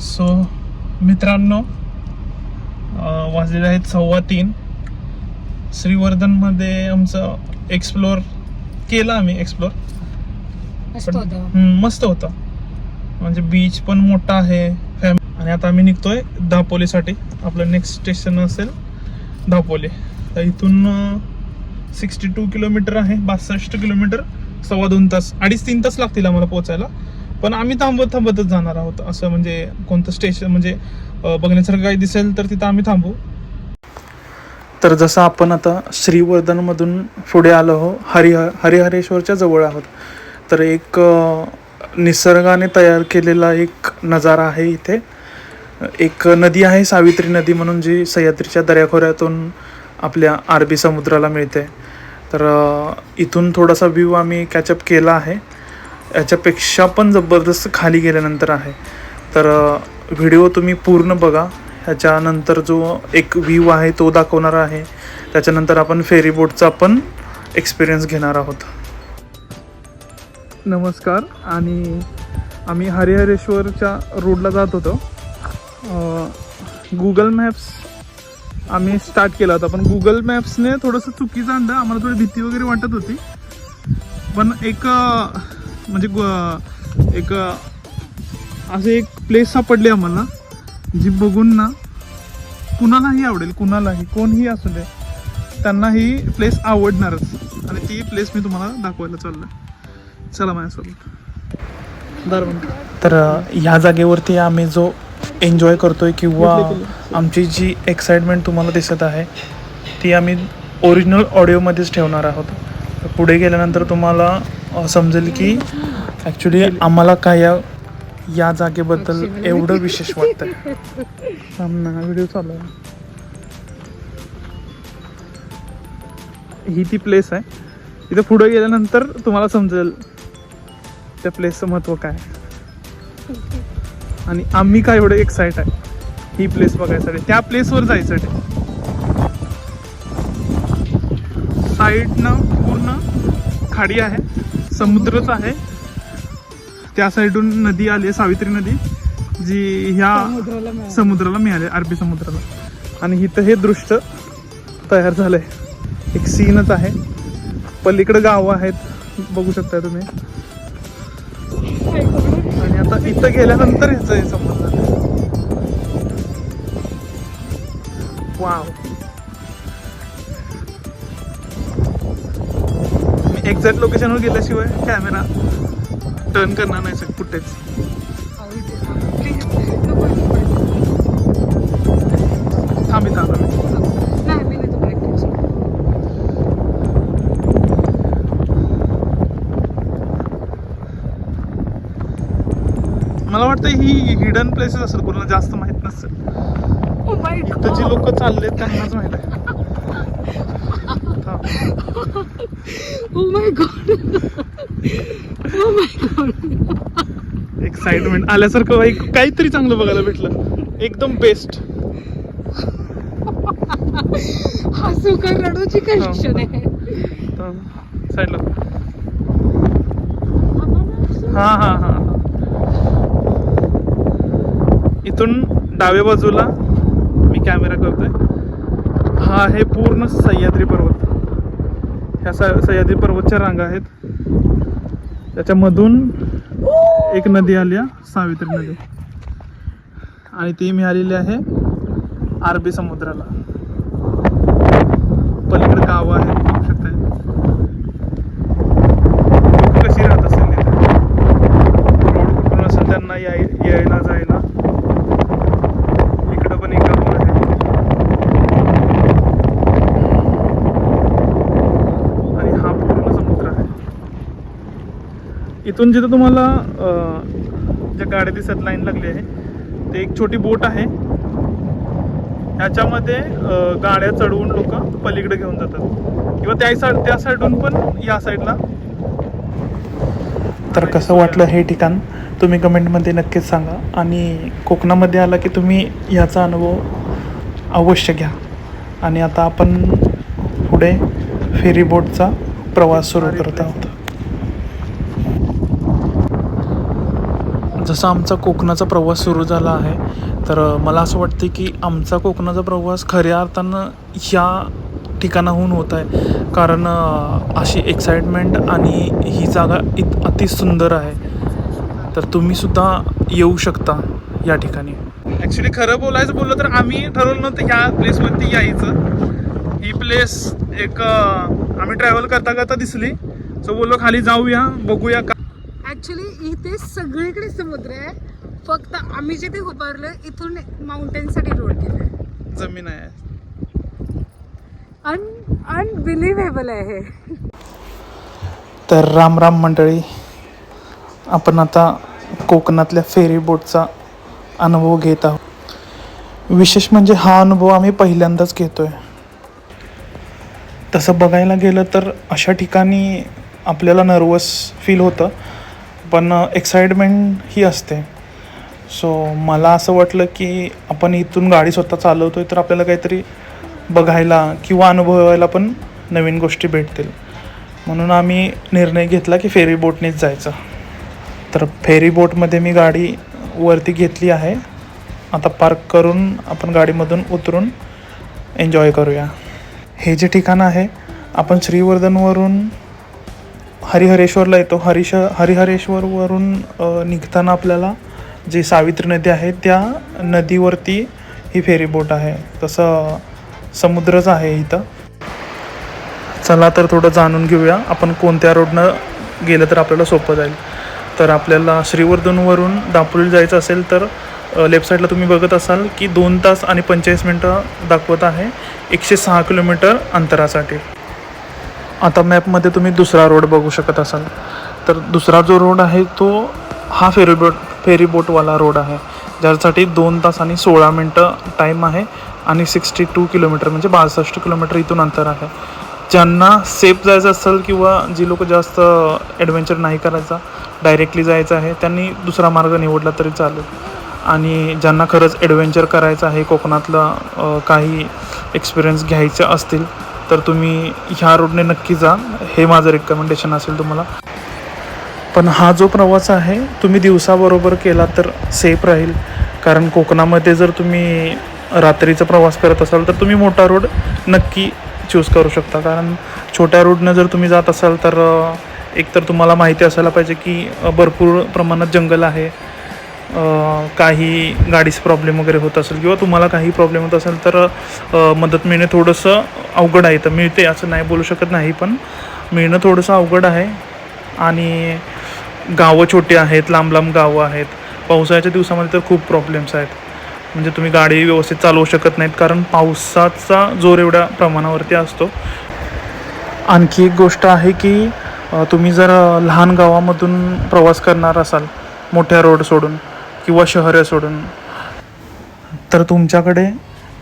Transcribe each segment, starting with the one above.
So मित्रांनो वाजलेले आहेत सव्वा तीन. श्रीवर्धनमध्ये आमचं एक्सप्लोअर केलं आम्ही एक्सप्लोअर मस्त होतं. हम्म, मस्त होतं. म्हणजे बीच पण मोठा आहे फॅम आणि आता आम्ही निघतोय दापोलीसाठी आपलं नेक्स्ट स्टेशन असेल दापोली तर इथून सिक्स्टी टू किलोमीटर आहे बासष्ट किलोमीटर सव्वा दोन तास अडीच तीन तास लागतील आम्हाला पोहोचायला. पण आम्ही थांबत थांबतच जाणार आहोत. असं म्हणजे कोणतं स्टेशन म्हणजे बघण्यासारखं काही दिसेल तर तिथं आम्ही थांबू. तर जसं आपण आता श्रीवर्धनमधून पुढे आलो आहो हरिह हरिहरेश्वरच्या जवळ आहोत. तर एक निसर्गाने तयार केलेला एक नजारा आहे इथे. एक नदी आहे सावित्री नदी म्हणून जी सह्याद्रीच्या दऱ्याखोऱ्यातून आपल्या अरबी समुद्राला मिळते. तर इथून थोडासा व्ह्यू आम्ही कॅचअप केला आहे. याच्यापेक्षा पण जबरदस्त खाली गेल्यानंतर आहे. तर व्हिडिओ तुम्ही पूर्ण बघा. ह्याच्यानंतर जो एक व्ह्यू आहे तो दाखवणार आहे. त्याच्यानंतर आपण फेरीबोटचा पण एक्सपिरियन्स घेणार आहोत. नमस्कार. आणि आम्ही हरिहरेश्वरच्या रोडला जात होतो. गुगल मॅप्स आम्ही स्टार्ट केला होता. पण गुगल मॅप्सने थोडंसं चुकीचं आणलं. आम्हाला थोडी भीती वगैरे वाटत होती. पण एक म्हणजे एक असे एक प्लेस सापडली आम्हाला जी बघून ना कुणालाही आवडेल कुणालाही कोणही असू दे त्यांना ही प्लेस आवडणारच. आणि ती प्लेस मी तुम्हाला दाखवायला चाललोय. चला माझ्यासोबत. तर ह्या जागेवरती आम्ही जो एन्जॉय करतोय किंवा आमची जी एक्साइटमेंट तुम्हाला दिसत आहे ती आम्ही ओरिजिनल ऑडिओमध्येच ठेवणार आहोत. पुढे गेल्यानंतर तुम्हाला समजेल की ॲक्च्युली आम्हाला काय या या जागेबद्दल एवढं विशेष वाटतंय. सामना व्हिडिओ चालू आहे. ही ती प्लेस आहे. इथं पुढे गेल्यानंतर तुम्हाला समजेल त्या प्लेसचं महत्त्व काय आहे. आणि आम्ही काय एवढं एक्साइट आहे? ही प्लेस बघायसाठी. त्या प्लेसवर जायसाठी साईडनं पूर्ण खाडी आहे. समुद्रच आहे. त्या साईडून नदी आली आहे सावित्री नदी जी ह्या समुद्राला मिळालं. अरबी समुद्राला. आणि इथं हे दृश्य तयार झालंय. एक सीनच आहे. पलीकडे गावं आहेत बघू शकता तुम्ही. आणि आता इथं गेल्यानंतर ह्याचं हे समजलं वाव. मी एक्झॅक्ट लोकेशनवर गेल्याशिवाय कॅमेरा टर्न करणार नाही सर कुठेच तो practice. मला वाटतं ही हिडन प्लेसेस असेल कोणाला जास्त माहीत नसेल Oh my इथं जी. लोक चालले त्यांनाच माहीत आहे Oh my God. Oh my God. Excitement आल्यासारखं काही- काहीतरी चांगलं बघायला भेटलं. एकदम बेस्ट हसू का रडूची कंडिशन आहे? साईडला हा हा हा इथून डाव्या बाजूला मी कॅमेरा करतोय. हा आहे पूर्ण सह्याद्री पर्वत. ह्या स- सह्याद्री पर्वतच्या रांगा आहेत. त्याच्यामधून एक नदी आली आहे, सावित्री नदी. आणि ती मिळालेली आहे अरबी समुद्राला. पलीकडे गावं आहेत बघू शकताय लोक कशी राहत असेल तिथे रोड कुठून असेल त्यांना याय यायला जायला इकडं पण एक गाव आहे आणि हा पूर्ण समुद्र आहे इथून जिथं तुम्हाला ज्या गाड्या दिसत लाईन लागली आहे ते एक छोटी बोट आहे. ह्याच्यामध्ये गाड्या चढवून लोक पलीकडे घेऊन जातात. किंवा त्या साईड त्या साईडून पण या साईडला तर कसं वाटलं हे ठिकाण? तुम्ही कमेंटमध्ये नक्कीच सांगा. आणि कोकणामध्ये आला की तुम्ही ह्याचा अनुभव अवश्य घ्या. आणि आता आपण पुढे फेरी बोटचा प्रवास सुरू करत आहोत. जसा आमचा कोकणाचा प्रवास सुरू झाला आहे तर मला असं वाटते की आमचा कोकणाचा प्रवास खऱ्या अर्थानं ह्या ठिकाणाहून होत आहे. कारण अशी एक्साइटमेंट आणि ही जागा इत अति सुंदर आहे. तर तुम्हीसुद्धा येऊ शकता या ठिकाणी. ॲक्च्युली खरं बोलायचं बोललं तर आम्ही ठरवलं नव्हतं ह्या प्लेसवरती यायचं. ही प्लेस एक आम्ही ट्रॅव्हल करता करता दिसली. सो बोललो खाली जाऊया बघूया का ऍक्च्युली इथे सगळीकडे समुद्र आहे. फक्त आम्ही जिथे उभारलोय इथून माउंटेन साठी रोड गेलाय जमीन आहे. अन अनबिलिव्हेबल आहे. हे. तर राम राम मंडळी आपण आता कोकणातल्या फेरी बोटचा अनुभव घेत आहोत. विशेष म्हणजे हा अनुभव आम्ही पहिल्यांदाच घेतोय. तसं बघायला गेलं तर अशा ठिकाणी आपल्याला नर्वस फील होतं. पण एक्साइटमेंट ही असते. सो मला असं वाटलं की आपण इथून गाडी स्वतः चालवतो आहे तर आपल्याला काहीतरी बघायला किंवा अनुभवायला पण नवीन गोष्टी भेटतील. म्हणून आम्ही निर्णय घेतला की फेरी बोटनेच जायचं. तर फेरी बोटमध्ये मी गाडी वरती घेतली आहे. आता पार्क करून आपण गाडीमधून उतरून एन्जॉय करूया. हे जे ठिकाण आहे आपण श्रीवर्धनवरून हरिहरेश्वरला येतो. हरिश हरिहरेश्वरवरून निघताना आपल्याला जी सावित्री नदी आहे त्या नदीवरती ही फेरीबोट आहे. तसं समुद्रच आहे इथं. चला तर थोडं जाणून घेऊया आपण कोणत्या रोडनं गेलं तर आपल्याला सोपं जाईल. तर आपल्याला श्रीवर्धनवरून दापोली जायचं असेल तर लेफ्ट साईडला तुम्ही बघत असाल की दोन तास आणि पंचेचाळीस मिनटं दाखवत आहे एकशे सहा किलोमीटर अंतरासाठी. आता मॅपमध्ये तुम्ही दुसरा रोड बघू शकत असाल. तर दुसरा जो रोड आहे तो हा फेरीबोट फेरीबोटवाला रोड आहे. ज्यासाठी दोन तास आणि सोळा मिनटं टाईम आहे आणि सिक्स्टी टू किलोमीटर म्हणजे बासष्ट किलोमीटर इथून अंतर आहे. ज्यांना सेफ जायचं असेल किंवा जी लोक जास्त ॲडव्हेंचर नाही करायचा डायरेक्टली जायचं आहे त्यांनी दुसरा मार्ग निवडला तरी चालेल. आणि ज्यांना खरंच ॲडव्हेंचर करायचं आहे कोकणातलं काही एक्सपिरियन्स घ्यायचे असतील तर तुम्ही ह्या रोडने नक्की जा. हे माझं रिकमेंडेशन असेल तुम्हाला. पण हा जो प्रवास आहे तुम्ही दिवसाबरोबर केला तर सेफ राहील. कारण कोकणामध्ये जर तुम्ही रात्रीचा प्रवास करत असाल तर तुम्ही मोठा रोड नक्की चूज करू शकता. कारण छोट्या रोडनं जर तुम्ही जात असाल तर एकतर तुम्हाला माहिती असायला पाहिजे की भरपूर प्रमाणात जंगल आहे. काही गाडीस प्रॉब्लेम वगैरे होत असेल किंवा तुम्हाला काही प्रॉब्लेम होत असेल तर मदत मिळणे थोडंसं अवघड आहे. तर मिळते असं नाही बोलू शकत नाही पण मिळणं थोडंसं अवघड आहे. आणि गावं छोटी आहेत लांब लांब गावं आहेत. पावसाळ्याच्या दिवसामध्ये तर खूप प्रॉब्लेम्स आहेत. म्हणजे तुम्ही गाडी व्यवस्थित चालवू शकत नाहीत कारण पावसाचा जोर एवढ्या प्रमाणावरती असतो. आणखी एक गोष्ट आहे की तुम्ही जर लहान गावामधून प्रवास करणार असाल मोठ्या रोड सोडून किंवा शहरे सोडून? तर तुमच्याकडे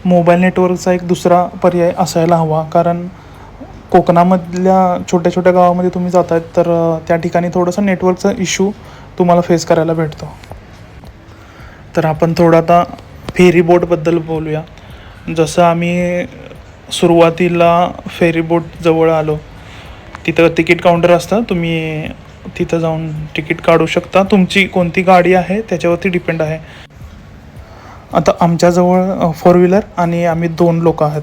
मोबाईल नेटवर्कचा एक दुसरा पर्याय असायला हवा. कारण कोकणामधल्या छोट्या छोट्या गावामध्ये तुम्ही जात आहेत तर त्या ठिकाणी थोडंसं नेटवर्कचा इश्यू तुम्हाला फेस करायला भेटतो. तर आपण थोडं आता फेरी बोटबद्दल बोलूया. जसं आम्ही सुरुवातीला फेरी बोट जवळ आलो तिथं तिकीट काउंटर असतं तुम्ही तिथं जाऊन तिकीट काढू शकता. तुमची कोणती गाडी आहे त्याच्यावरती डिपेंड आहे. आता आमच्याजवळ फोर व्हीलर आणि आम्ही दोन लोक आहेत.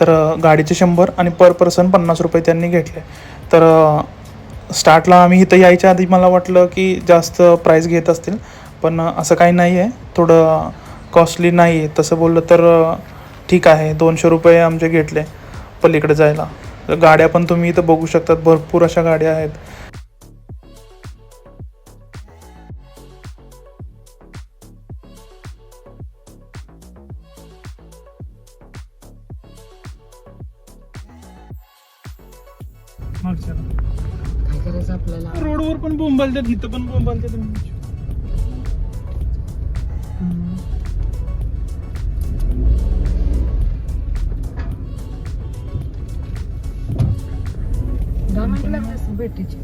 तर गाडीचे शंभर आणि पर पर्सन पन्नास रुपये त्यांनी घेतले. तर स्टार्टला आम्ही इथं यायच्या आधी मला वाटलं की जास्त प्राईस घेत असतील. पण असं काही नाही आहे थोडं कॉस्टली नाही आहे तसं बोललं तर ठीक आहे. दोनशे रुपये आमचे घेतले पलीकडे जायला. तर गाड्या पण तुम्ही इथं बघू शकतात. भरपूर अशा गाड्या आहेत. पण बोंबालतात इथं पण बोंबालतात दहा मिनिटं लागले भेटीची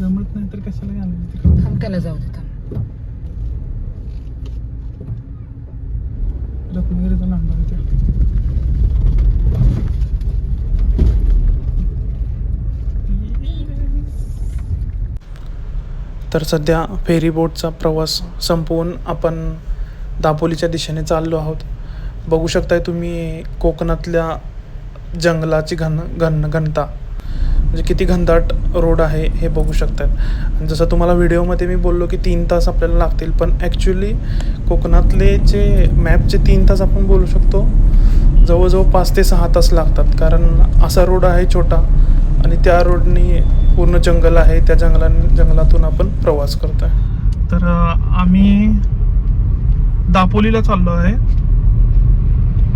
जमत नाही तर कशाला घालायचं तिकडे थांब त्याला जाऊ दे थांब. रत्नागिरीचा लांब आहे त्या. तर सध्या फेरी बोटचा प्रवास संपवून आपण दापोलीच्या दिशेने चाललो आहोत. बघू शकताय तुम्ही कोकणातल्या जंगलाची घन घन घनता. म्हणजे किती घनदाट रोड आहे हे बघू शकतात. जसं तुम्हाला व्हिडिओमध्ये मी बोललो की तीन तास आपल्याला लागतील पण ॲक्च्युली कोकणातले जे मॅपचे तीन तास आपण बोलू शकतो जवळजवळ पाच ते सहा तास लागतात. कारण असा रोड आहे छोटा आणि त्या रोडनी पूर्ण जंगल आहे त्या जंगला जंगलातून आपण प्रवास करतो आहे तर आम्ही दापोलीला चाललो आहे.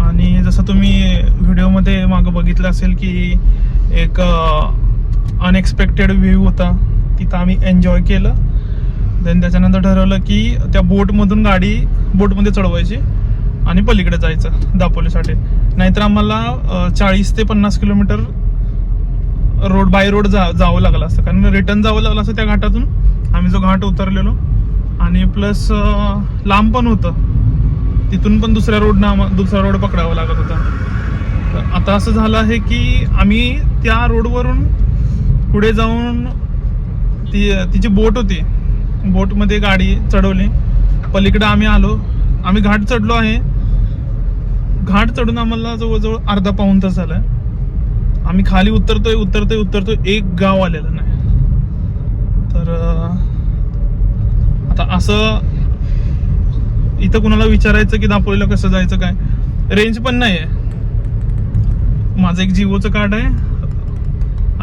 आणि जसं तुम्ही व्हिडिओमध्ये मागं बघितलं असेल की एक अनएक्सपेक्टेड व्ह्यू होता. तिथं आम्ही एन्जॉय केलं. देन त्याच्यानंतर ठरवलं की त्या बोटमधून गाडी बोटमध्ये चढवायची आणि पलीकडे जायचं दापोलीसाठी. नाहीतर आम्हाला चाळीस ते पन्नास किलोमीटर रोड बाय रोड जा जावं लागलं असतं. कारण रिटर्न जावं लागलं असतं त्या घाटातून. आम्ही जो घाट उतरलेलो. आणि प्लस लांब पण होतं. तिथून पण दुसऱ्या रोडनं आम्हा दुसरा रोड पकडावा लागत होता. तर आता असं झालं आहे की आम्ही त्या रोडवरून पुढे जाऊन ती तिची बोट होती. बोटमध्ये गाडी चढवली. पलीकडे आम्ही आलो. आम्ही घाट चढलो आहे. घाट चढून आम्हाला जवळजवळ अर्धा पाऊण तास झाला. आम्ही खाली उतरतोय उतरतोय उतरतोय. एक गाव आलेलं नाही. तर आता असं इथं कुणाला विचारायचं की दापोलीला कसं जायचं काय? रेंज पण नाही आहे माझं एक जिओचं कार्ड आहे.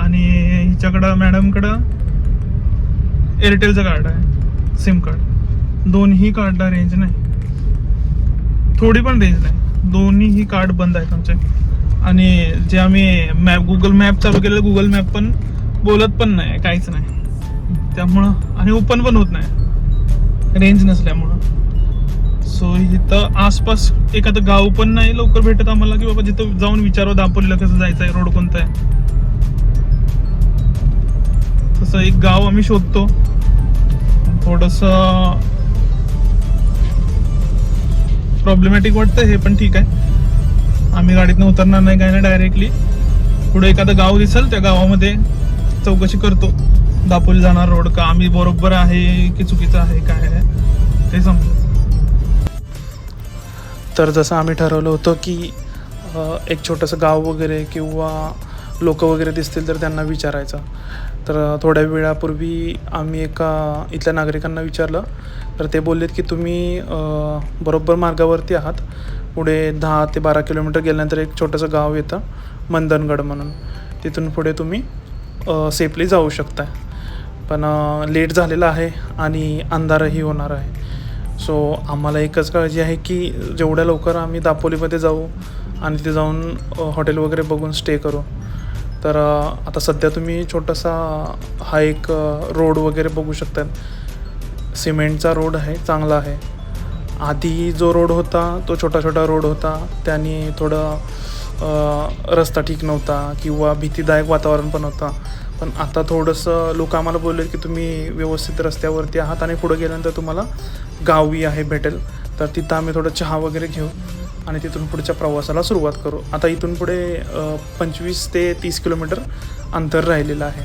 आणि हिच्याकडं मॅडमकडं एअरटेलचं कार्ड आहे. सिम कार्ड दोन्ही कार्डला रेंज नाही. थोडी पण रेंज नाही. दोन्हीही कार्ड बंद आहेत आमचे. आणि जे आम्ही मॅप गुगल मॅप चालू केलेलं गुगल मॅप पण बोलत पण नाही. काहीच नाही. त्यामुळं आणि ओपन पण होत नाही. रेंज नसल्यामुळं. सो इथं आसपास एखादं गाव पण नाही लवकर भेटत आम्हाला की बाबा जिथं जाऊन विचारावं दापोलीला कसं जायचं आहे रोड कोणता आहे? तसं एक गाव आम्ही शोधतो. थोडस प्रॉब्लेमॅटिक वाटतं हे पण ठीक आहे. आम्ही गाडीतनं उतरणार नाही काय नाही डायरेक्टली पुढे एखादं गाव दिसेल त्या गावामध्ये चौकशी करतो. दापोली जाणार रोड का? आम्ही बरोबर आहे की चुकीचं आहे काय आहे ते समजू तर जसं आम्ही ठरवलं होतं की एक छोटंसं गाव वगैरे किंवा लोक वगैरे दिसतील तर त्यांना विचारायचं. तर थोड्या वेळापूर्वी आम्ही एका इथल्या नागरिकांना विचारलं. तर ते बोललेत की तुम्ही बरोबर मार्गावरती आहात. पुढे दहा ते बारा किलोमीटर गेल्यानंतर एक छोटंसं गाव येतं मंदनगड म्हणून. तिथून पुढे तुम्ही सेफली जाऊ शकता पण लेट झालेलं आहे आणि अंधारही होणार आहे. सो आम्हाला एकच काळजी आहे की जेवढ्या लवकर आम्ही दापोलीमध्ये जाऊ आणि तिथे जाऊन हॉटेल वगैरे बघून स्टे करू. तर आता सध्या तुम्ही छोटासा हा एक रोड वगैरे बघू शकतात. सिमेंटचा रोड आहे चांगला आहे. आधी जो रोड होता तो छोटा छोटा रोड होता. त्याने थोडं रस्ता ठीक नव्हता किंवा भीतीदायक वातावरण पण होता. पण आता थोडंसं लोक आम्हाला बोलले की तुम्ही व्यवस्थित रस्त्यावरती आहात आणि पुढं गेल्यानंतर तुम्हाला गावी आहे भेटेल. तर तिथं आम्ही थोडं चहा वगैरे घेऊ. आणि तिथून पुढच्या प्रवासाला सुरुवात करू. आता इथून पुढे पंचवीस ते तीस किलोमीटर अंतर राहिलेलं आहे.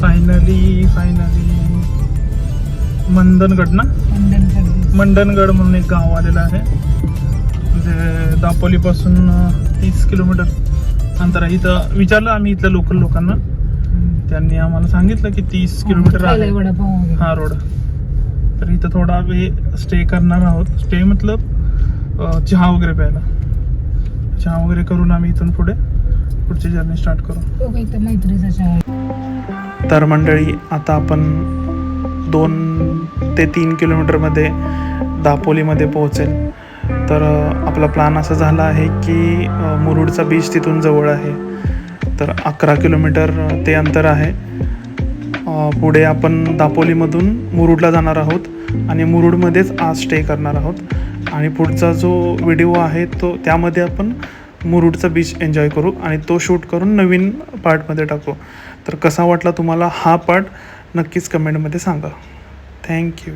फायनली फायनली मंदनगड ना? मंडनगड म्हणून एक गाव आलेलं आहे. म्हणजे दापोलीपासून तीस किलोमीटर. अंतर आहे इथं विचारलं आम्ही इथल्या लोकल लोकांना. त्यांनी आम्हाला सांगितलं की तीस किलोमीटर आहे. हा रोड. तर इथं थोडा वेळ स्टे करणार आहोत. स्टे मतलब चहा वगैरे प्यायला. चहा वगैरे करून आम्ही इथून पुढे पुढची जर्नी स्टार्ट करू. तर मंडळी आता आपण दोन ते तीन किलोमीटरमध्ये दापोलीमध्ये पोहोचेल. तर आपला प्लॅन असा झाला आहे की मुरुडचा बीच तिथून जवळ आहे. तर अकरा किलोमीटर ते अंतर आहे. पुढे आपण दापोलीमधून मुरुडला जाणार आहोत आणि मुरुडमध्येच आज स्टे करणार आहोत. आणि पुढचा जो व्हिडिओ आहे तो त्यामध्ये आपण मुरुडचा बीच एन्जॉय करू आणि तो शूट करून नवीन पार्टमध्ये टाकू. तर कसा वाटला तुम्हाला हा पार्ट नक्कीच कमेंटमध्ये सांगा. थँक्यू